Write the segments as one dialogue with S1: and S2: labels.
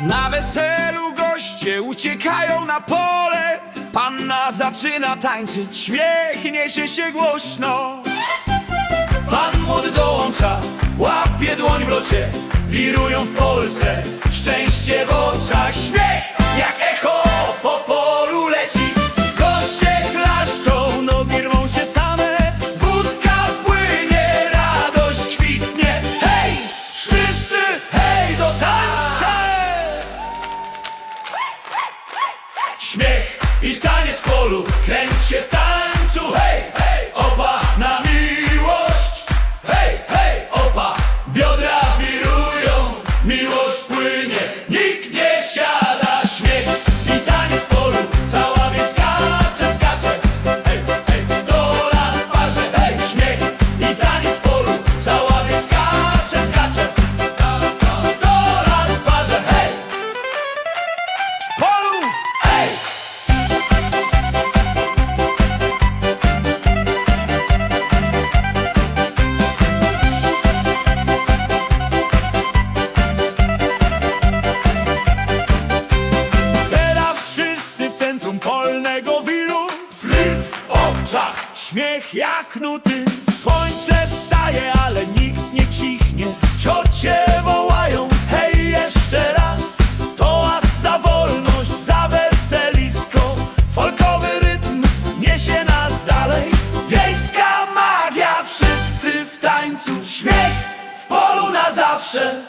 S1: Na weselu goście uciekają na pole. Panna zaczyna tańczyć, śmiech niesie się głośno. Pan młody dołącza, łapie dłoń w locie Wirują w Polsce, szczęście w oczach Taniec w polu, kręć się w tańcu, śmiech jak nuty. Słońce wstaje, ale nikt nie cichnie. Ciocie wołają, hej jeszcze raz. Toast za wolność, za weselisko. Folkowy rytm niesie nas dalej. Wiejska magia, wszyscy w tańcu. Śmiech w polu na zawsze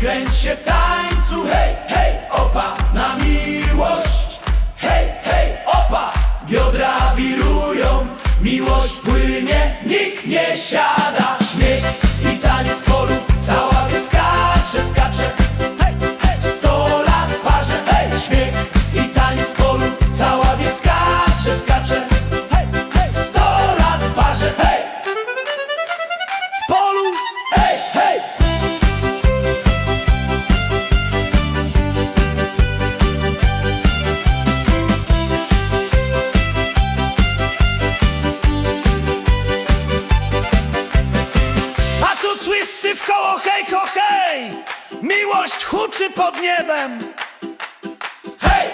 S1: kręć się w tańcu, hej, hej, opa, na miłość, hej, hej, opa, biodra wirują, miłość płynie, nikt nie siada, hej, ho, hej! Miłość huczy pod niebem! Hej,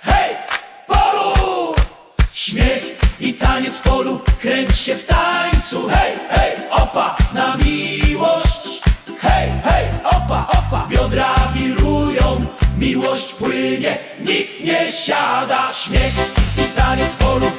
S1: hej, w polu! Śmiech i taniec w polu kręć się w tańcu. Hej, hej, opa, na miłość. Hej, hej, opa, opa, biodra wirują, miłość płynie, nikt nie siada. Śmiech i taniec w polu